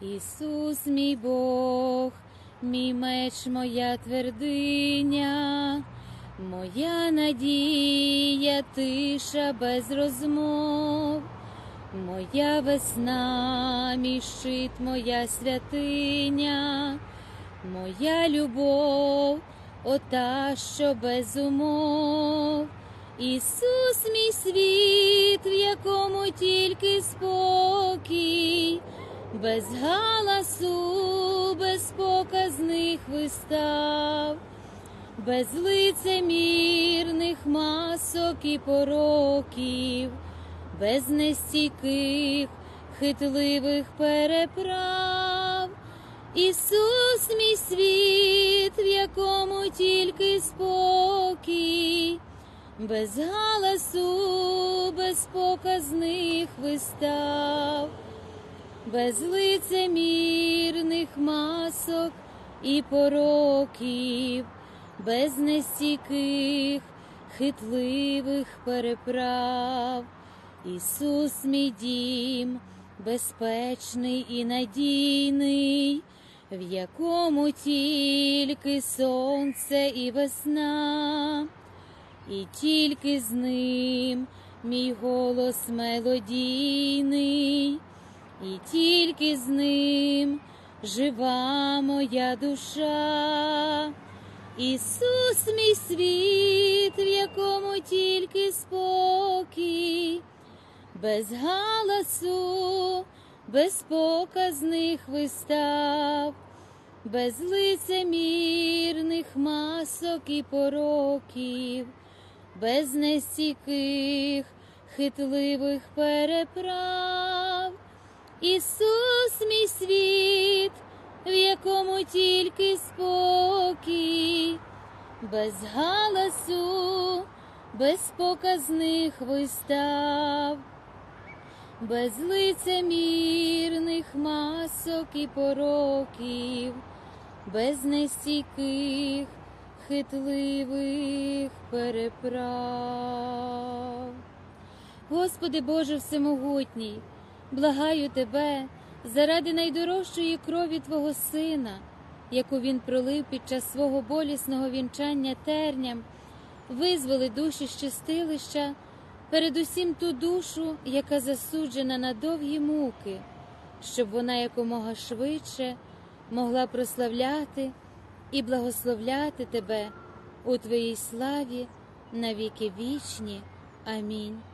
Ісус, мій Бог, мій меч, моя твердиня, моя надія, тиша без розмов, моя весна, мій щит, моя святиня, моя любов, ота, що без умов. Ісус, мій світ, в якому тільки спокій, без галасу, без показних вистав, без лицемірних масок і пороків, без нестійких, хитливих переправ. Ісус, мій світ, в якому тільки спокій, без галасу, без показних вистав, без лицемірних масок і пороків, без нестійких, хитливих переправ. Ісус, мій дім, безпечний і надійний, в якому тільки сонце і весна, і тільки з ним мій голос мелодійний, і тільки з ним жива моя душа. Ісус, мій світ, в якому тільки спокій, без галасу, без показних вистав, без лицемірних масок і пороків, без нестійких, хитливих переправ. Ісус, мій світ, в якому тільки спокій, без галасу, без показних вистав, без лицемірних масок і пороків, без нестійких, хитливих переправ. Господи Боже Всемогутній, благаю Тебе заради найдорожчої крові Твого Сина, яку Він пролив під час свого болісного вінчання терням, визволи душі з чистилища, передусім ту душу, яка засуджена на довгі муки, щоб вона якомога швидше могла прославляти і благословляти Тебе у Твоїй славі на віки вічні. Амінь.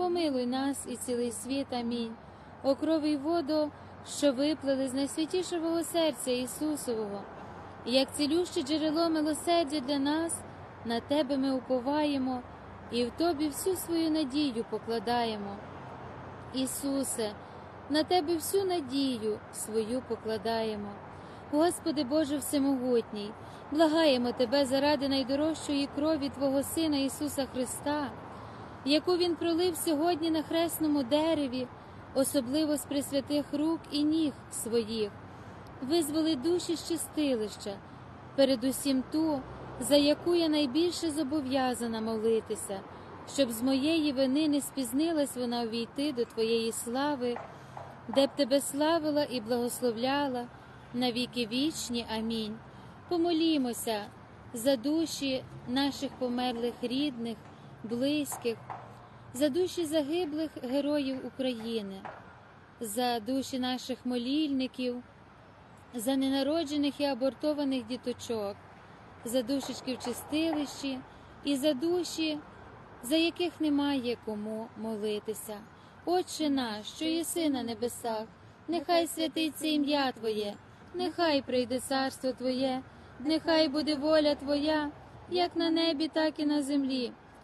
помилуй нас і цілий світ. Амінь. О крові й воду, що виплили з найсвятішого серця Ісусового, як цілюще джерело милосердя для нас, на Тебе ми уповаємо і в Тобі всю свою надію покладаємо. Ісусе, на Тебе всю надію свою покладаємо. Господи Боже Всемогутній, благаємо Тебе заради найдорожчої крові Твого Сина Ісуса Христа, яку Він пролив сьогодні на хресному дереві, особливо з присвятих рук і ніг своїх, визволи душі з чистилища, передусім ту, за яку я найбільше зобов'язана молитися, щоб з моєї вини не спізнилась вона увійти до Твоєї слави, де б тебе славила і благословляла на віки вічні. Амінь. Помолімося за душі наших померлих рідних, близьких, за душі загиблих героїв України, за душі наших молільників, за ненароджених і абортованих діточок, за душечки в чистилищі і за душі, за яких немає кому молитися. Отче наш, що єси на небесах, нехай святиться ім'я Твоє, нехай прийде царство Твоє, нехай буде воля Твоя, як на небі, так і на землі.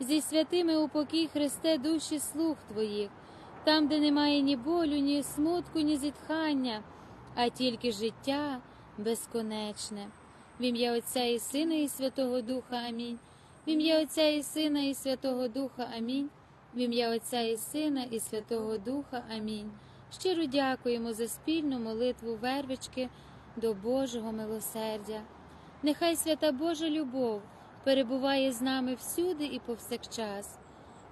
зі святими упокій Христе душі слуг Твоїх, там, де немає ні болю, ні смутку, ні зітхання, а тільки життя безконечне. В ім'я Отця і Сина, і Святого Духа. Амінь. В ім'я Отця і Сина, і Святого Духа. Амінь. В ім'я Отця і Сина, і Святого Духа. Амінь. Щиро дякуємо за спільну молитву вервички до Божого милосердя. Нехай свята Божа любов перебуває з нами всюди і повсякчас.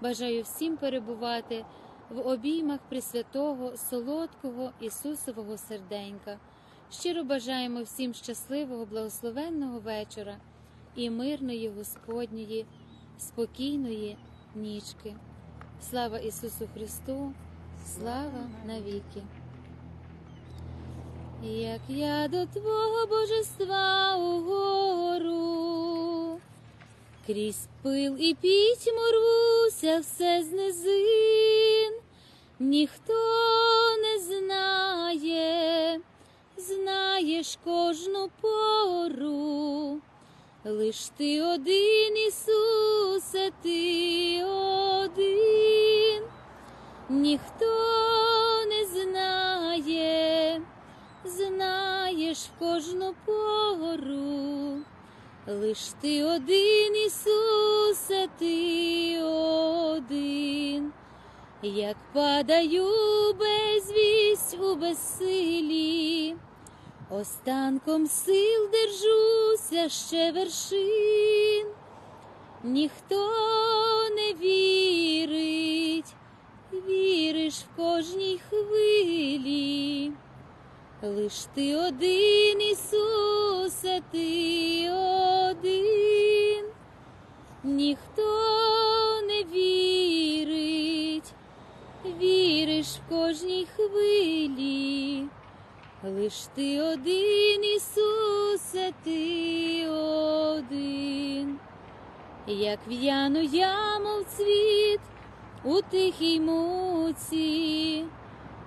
Бажаю всім перебувати в обіймах Пресвятого, солодкого Ісусового серденька. Щиро бажаємо всім щасливого, благословенного вечора і мирної Господньої, спокійної нічки. Слава Ісусу Христу, слава навіки. Як я до Твого божества угору, крізь пил і пітьму рвуся все з низин, ніхто не знає, знаєш кожну пору. Лиш ти один, Ісусе, ти один, ніхто не знає, знаєш кожну пору, лиш ти один, Ісусе, ти один. як падаю безвість у безсилі, останком сил держуся ще вершин, ніхто не вірить, віриш в кожній хвилі. Лиш ти один, Ісусе, ти один, ніхто не вірить, віриш в кожній хвилі, лиш ти один, Ісусе, ти один, як в'яну яму в цвіт у тихій муці.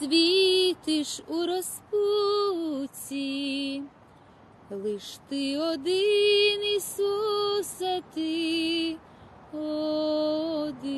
світиш у розпуці, лиш ти один, Ісусе, ти один.